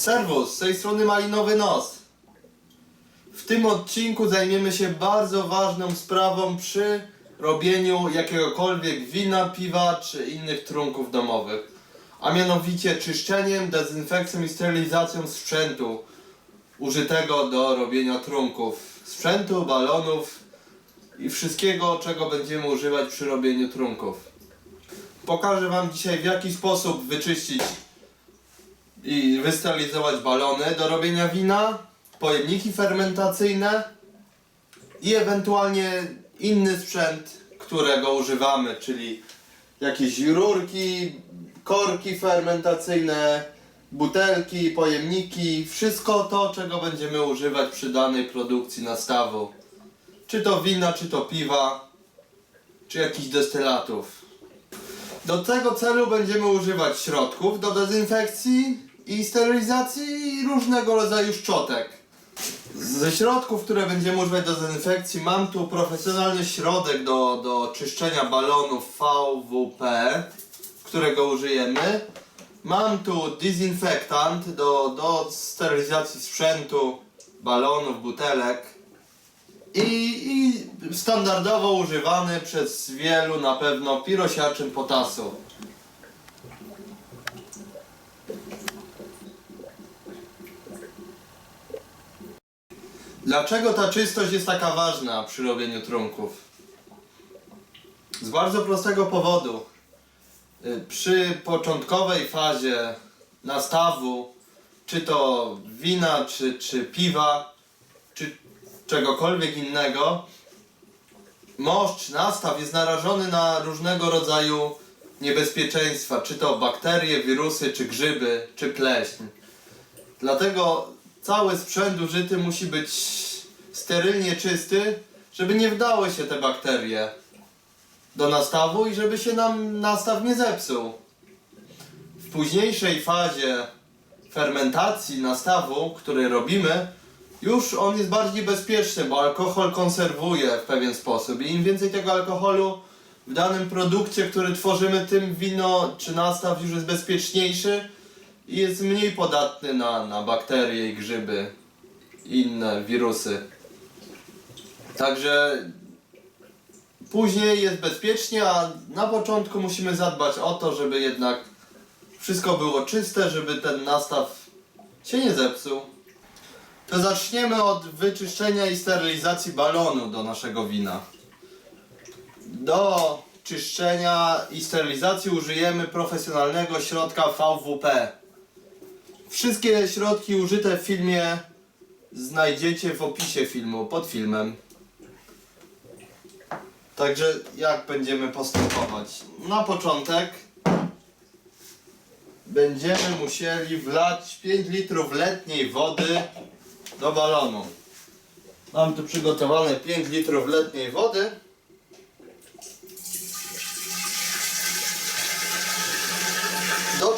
Serwus, z tej strony Malinowy Nos. W tym odcinku zajmiemy się bardzo ważną sprawą przy robieniu jakiegokolwiek wina, piwa czy innych trunków domowych. A mianowicie czyszczeniem, dezynfekcją i sterylizacją sprzętu użytego do robienia trunków. Sprzętu, balonów i wszystkiego, czego będziemy używać przy robieniu trunków. Pokażę Wam dzisiaj w jaki sposób wyczyścić i wysterylizować balony do robienia wina, pojemniki fermentacyjne i ewentualnie inny sprzęt, którego używamy, czyli jakieś rurki, korki fermentacyjne, butelki, pojemniki, wszystko to, czego będziemy używać przy danej produkcji nastawu. Czy to wina, czy to piwa, czy jakichś destylatów. Do tego celu będziemy używać środków do dezynfekcji i sterylizacji różnego rodzaju szczotek. Ze środków, które będziemy używać do dezynfekcji mam tu profesjonalny środek do, do czyszczenia balonów VWP, którego użyjemy. Mam tu dezynfektant do, do sterylizacji sprzętu, balonów, butelek. I, I standardowo używany przez wielu na pewno pirosiarczyn potasu. Dlaczego ta czystość jest taka ważna przy robieniu trunków? Z bardzo prostego powodu. Y, Przy początkowej fazie nastawu, czy to wina, czy, czy piwa, czy czegokolwiek innego, moszcz, nastaw jest narażony na różnego rodzaju niebezpieczeństwa, czy to bakterie, wirusy, czy grzyby, czy pleśń. Dlatego cały sprzęt użyty musi być sterylnie czysty, żeby nie wdały się te bakterie do nastawu i żeby się nam nastaw nie zepsuł. W późniejszej fazie fermentacji nastawu, który robimy, już on jest bardziej bezpieczny, bo alkohol konserwuje w pewien sposób i im więcej tego alkoholu w danym produkcie, który tworzymy, tym wino czy nastaw już jest bezpieczniejszy i jest mniej podatny na, na bakterie i grzyby i inne wirusy. Także później jest bezpiecznie, a na początku musimy zadbać o to, żeby jednak wszystko było czyste, żeby ten nastaw się nie zepsuł. To zaczniemy od wyczyszczenia i sterylizacji balonu do naszego wina. Do czyszczenia i sterylizacji użyjemy profesjonalnego środka VWP. Wszystkie środki użyte w filmie znajdziecie w opisie filmu, pod filmem. Także jak będziemy postępować? Na początek będziemy musieli wlać 5 litrów letniej wody do balonu. Mam tu przygotowane 5 litrów letniej wody.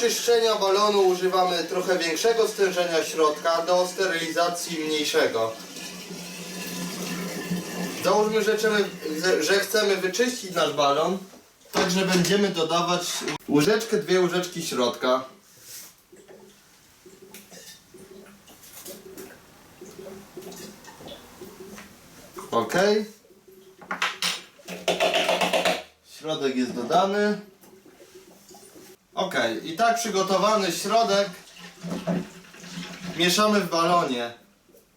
Do czyszczenia balonu używamy trochę większego stężenia środka, do sterylizacji mniejszego. Załóżmy, że chcemy, że chcemy wyczyścić nasz balon, także będziemy dodawać łyżeczkę, dwie łyżeczki środka. Ok. Środek jest dodany. Ok, i tak przygotowany środek mieszamy w balonie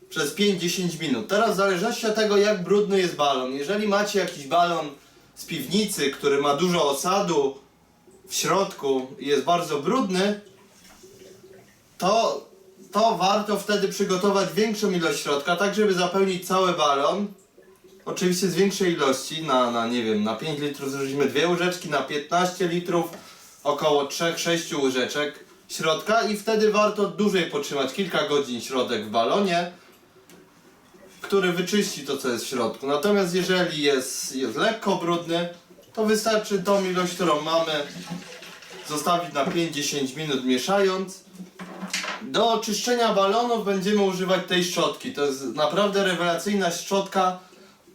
przez 5-10 minut. Teraz w zależności od tego jak brudny jest balon. Jeżeli macie jakiś balon z piwnicy, który ma dużo osadu w środku i jest bardzo brudny, to, to warto wtedy przygotować większą ilość środka, tak żeby zapełnić cały balon. Oczywiście z większej ilości, na, na nie wiem, na 5 litrów zużyliśmy dwie łyżeczki, na 15 litrów około 3-6 łyżeczek środka i wtedy warto dłużej potrzymać kilka godzin środek w balonie, który wyczyści to co jest w środku. Natomiast jeżeli jest, jest lekko brudny, to wystarczy tą ilość, którą mamy zostawić na 5-10 minut mieszając. Do oczyszczenia balonów będziemy używać tej szczotki. To jest naprawdę rewelacyjna szczotka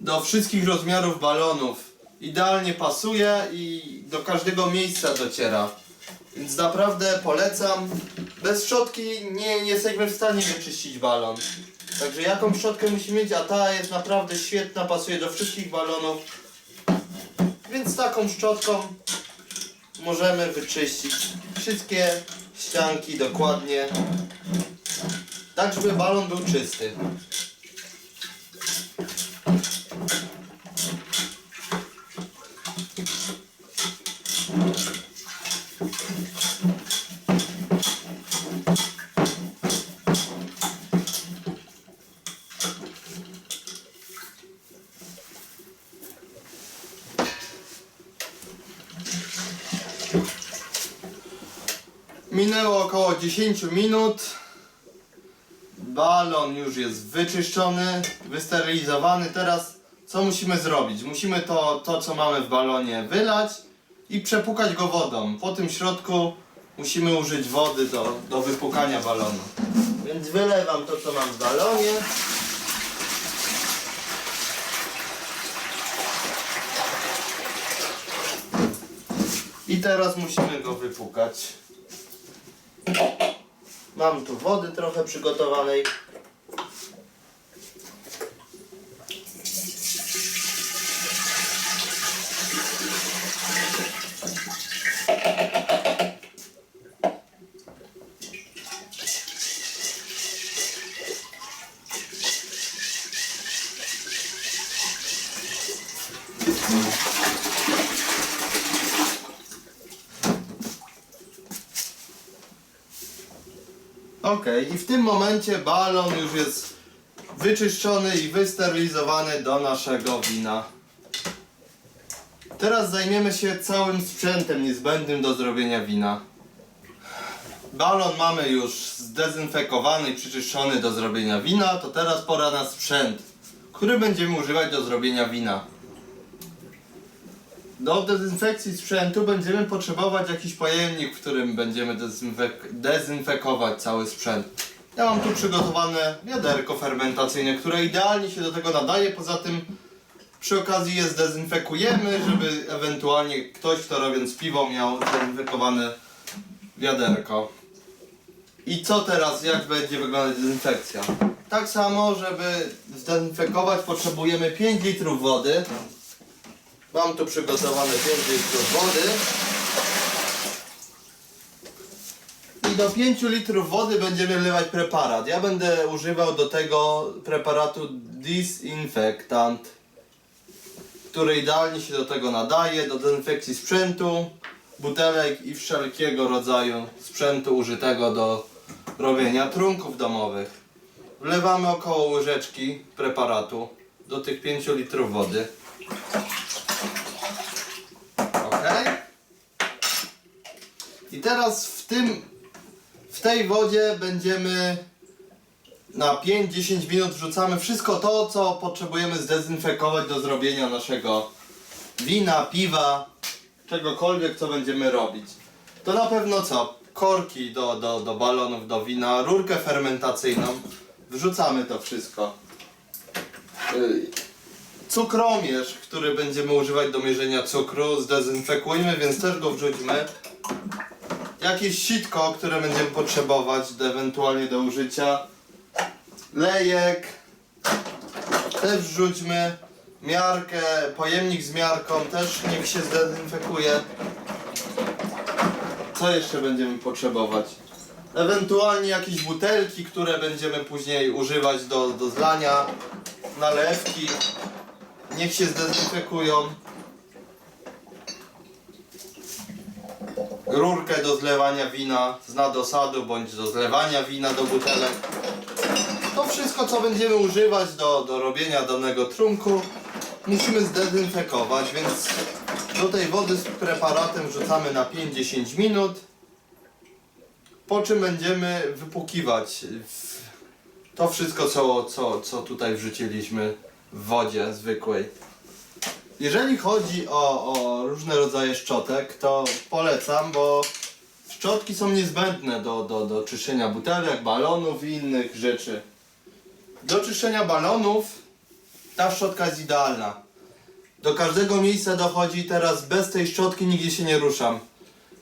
do wszystkich rozmiarów balonów. Idealnie pasuje i do każdego miejsca dociera. Więc naprawdę polecam. Bez szczotki nie, nie jesteśmy w stanie wyczyścić balon. Także jaką szczotkę musi mieć, a ta jest naprawdę świetna, pasuje do wszystkich balonów. Więc taką szczotką możemy wyczyścić wszystkie ścianki dokładnie. Tak, żeby balon był czysty. Minęło około 10 minut. Balon już jest wyczyszczony, wysterylizowany. Teraz co musimy zrobić? Musimy to, to co mamy w balonie wylać i przepukać go wodą. Po tym środku musimy użyć wody do, do wypukania balonu. Więc wylewam to co mam w balonie. I teraz musimy go wypukać. Mam tu wody trochę przygotowanej. Ok, i w tym momencie balon już jest wyczyszczony i wysterylizowany do naszego wina. Teraz zajmiemy się całym sprzętem niezbędnym do zrobienia wina. Balon mamy już zdezynfekowany i przyczyszczony do zrobienia wina, to teraz pora na sprzęt, który będziemy używać do zrobienia wina. Do dezynfekcji sprzętu będziemy potrzebować jakiś pojemnik, w którym będziemy dezynfek- dezynfekować cały sprzęt. Ja mam tu przygotowane wiaderko fermentacyjne, które idealnie się do tego nadaje. Poza tym przy okazji je zdezynfekujemy, żeby ewentualnie ktoś, kto robiąc piwo, miał zdezynfekowane wiaderko. I co teraz, jak będzie wyglądać dezynfekcja? Tak samo, żeby zdezynfekować potrzebujemy 5 litrów wody. Mam tu przygotowane 5 litrów wody. I do 5 litrów wody będziemy wlewać preparat. Ja będę używał do tego preparatu Disinfectant, który idealnie się do tego nadaje, do dezynfekcji sprzętu, butelek i wszelkiego rodzaju sprzętu użytego do robienia trunków domowych. Wlewamy około łyżeczki preparatu do tych 5 litrów wody. Ok. I teraz w tym, w tej wodzie będziemy na 5-10 minut wrzucamy wszystko to, co potrzebujemy zdezynfekować do zrobienia naszego wina, piwa, czegokolwiek, co będziemy robić. To na pewno co? Korki do, do, do balonów, do wina, rurkę fermentacyjną. Wrzucamy to wszystko. Yy, cukromierz, który będziemy używać do mierzenia cukru, zdezynfekujmy, więc też go wrzućmy. Jakieś sitko, które będziemy potrzebować do, ewentualnie do użycia. Lejek. Też wrzućmy. Miarkę, pojemnik z miarką też niech się zdezynfekuje. Co jeszcze będziemy potrzebować? Ewentualnie jakieś butelki, które będziemy później używać do, do zlania. Nalewki. Niech się zdezynfekują. Rurkę do zlewania wina z nadosadu bądź do zlewania wina do butelek. To wszystko co będziemy używać do, do robienia danego trunku musimy zdezynfekować, więc do tej wody z preparatem wrzucamy na 5-10 minut. Po czym będziemy wypłukiwać to wszystko co, co, co tutaj wrzuciliśmy w wodzie zwykłej. Jeżeli chodzi o, o różne rodzaje szczotek, to polecam, bo szczotki są niezbędne do, do, do czyszczenia butelek, balonów i innych rzeczy. Do czyszczenia balonów ta szczotka jest idealna. Do każdego miejsca dochodzi teraz bez tej szczotki nigdzie się nie ruszam.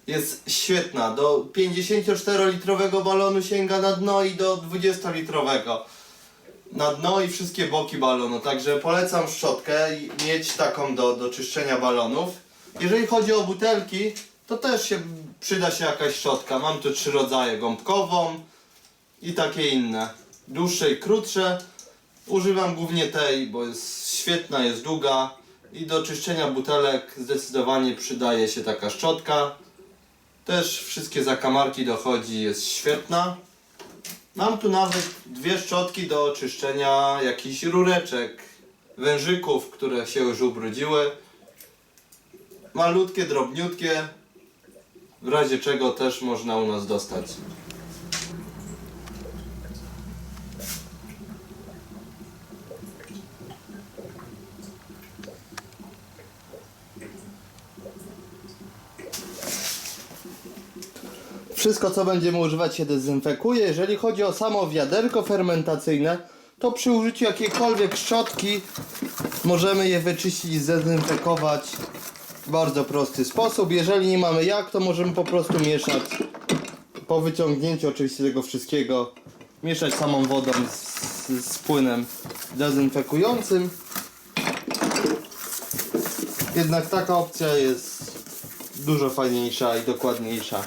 jest świetna. Do 54-litrowego balonu sięga na dno i do 20-litrowego na dno i wszystkie boki balonu. Także polecam szczotkę mieć taką do, do czyszczenia balonów. Jeżeli chodzi o butelki, to też się przyda się jakaś szczotka. Mam tu trzy rodzaje: gąbkową i takie inne. Dłuższe i krótsze. Używam głównie tej, bo jest świetna, jest długa i do czyszczenia butelek zdecydowanie przydaje się taka szczotka. Też wszystkie zakamarki dochodzi, jest świetna. Mam tu nawet dwie szczotki do czyszczenia jakichś rureczek, wężyków, które się już ubrudziły. Malutkie, drobniutkie, w razie czego też można u nas dostać. Wszystko co będziemy używać się dezynfekuje. Jeżeli chodzi o samo wiaderko fermentacyjne, to przy użyciu jakiejkolwiek szczotki możemy je wyczyścić i zdezynfekować w bardzo prosty sposób. Jeżeli nie mamy jak, to możemy po prostu mieszać po wyciągnięciu oczywiście tego wszystkiego mieszać samą wodą z, z płynem dezynfekującym. Jednak taka opcja jest dużo fajniejsza i dokładniejsza.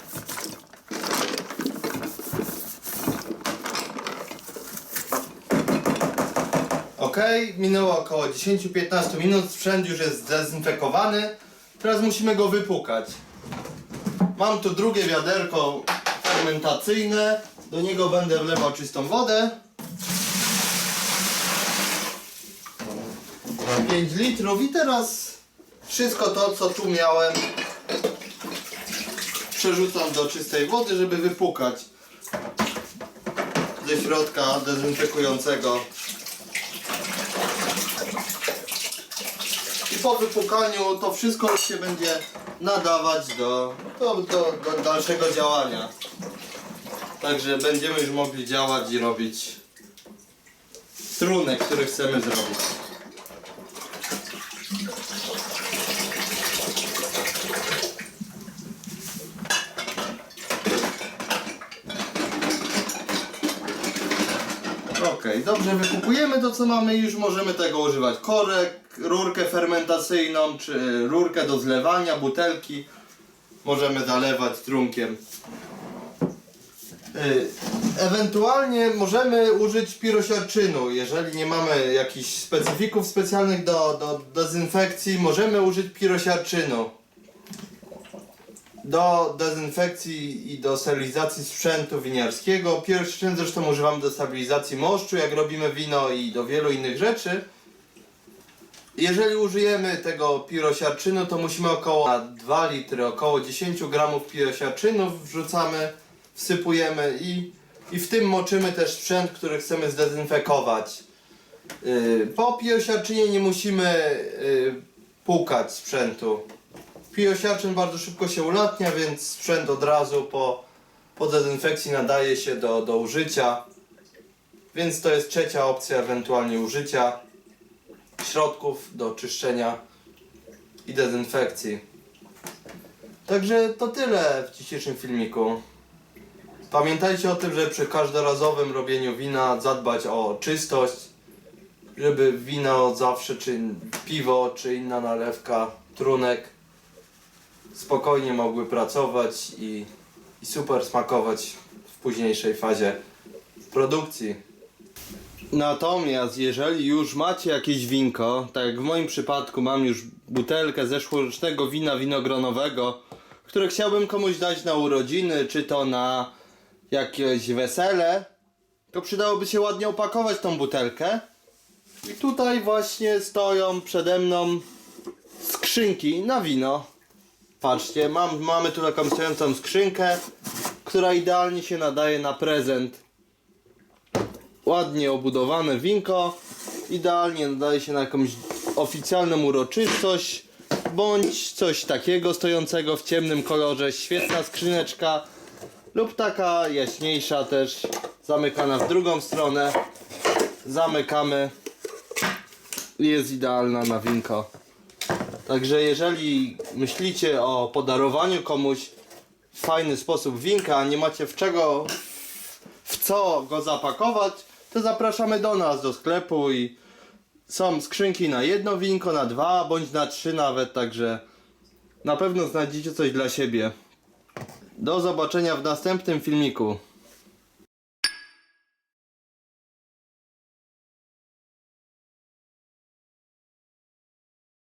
Minęło około 10-15 minut, sprzęt już jest zdezynfekowany. Teraz musimy go wypukać. Mam tu drugie wiaderko fermentacyjne. Do niego będę wlewał czystą wodę. 5 litrów i teraz wszystko to co tu miałem przerzucam do czystej wody, żeby wypukać ze środka dezynfekującego po wypukaniu to wszystko się będzie nadawać do, do, do, do dalszego działania. Także będziemy już mogli działać i robić strunek, który chcemy zrobić. Okej, dobrze wypukujemy to co mamy i już możemy tego używać. Korek, rurkę fermentacyjną, czy rurkę do zlewania, butelki. Możemy zalewać trunkiem. Y, Ewentualnie możemy użyć pirosiarczynu, jeżeli nie mamy jakichś specyfików specjalnych do, do dezynfekcji, możemy użyć pirosiarczynu do dezynfekcji i do sterylizacji sprzętu winiarskiego. Pirosiarczyn zresztą używamy do stabilizacji moszczu, jak robimy wino i do wielu innych rzeczy. Jeżeli użyjemy tego pirosiarczynu, to musimy około na 2 litry, około 10 gramów pirosiarczynu wrzucamy, wsypujemy i, i w tym moczymy też sprzęt, który chcemy zdezynfekować. Yy, Po pirosiarczynie nie musimy yy, płukać sprzętu. Pirosiarczyn bardzo szybko się ulatnia, więc sprzęt od razu po, po dezynfekcji nadaje się do, do użycia. Więc to jest trzecia opcja ewentualnie użycia środków do czyszczenia i dezynfekcji. Także to tyle w dzisiejszym filmiku. Pamiętajcie o tym, że przy każdorazowym robieniu wina zadbać o czystość, żeby wino zawsze, czy piwo, czy inna nalewka, trunek spokojnie mogły pracować i, i super smakować w późniejszej fazie produkcji. Natomiast jeżeli już macie jakieś winko, tak jak w moim przypadku mam już butelkę zeszłorocznego wina winogronowego, które chciałbym komuś dać na urodziny, czy to na jakieś wesele, to przydałoby się ładnie opakować tą butelkę. I tutaj właśnie stoją przede mną skrzynki na wino. Patrzcie, mam, mamy tu taką stojącą skrzynkę, która idealnie się nadaje na prezent. Ładnie obudowane winko, idealnie nadaje się na jakąś oficjalną uroczystość, bądź coś takiego stojącego w ciemnym kolorze, świetna skrzyneczka, lub taka jaśniejsza też, zamykana w drugą stronę. Zamykamy, jest idealna na winko. Także jeżeli myślicie o podarowaniu komuś fajny sposób winka, a nie macie w czego, w co go zapakować, to zapraszamy do nas, do sklepu i są skrzynki na jedno winko, na dwa, bądź na trzy nawet, także na pewno znajdziecie coś dla siebie. Do zobaczenia w następnym filmiku.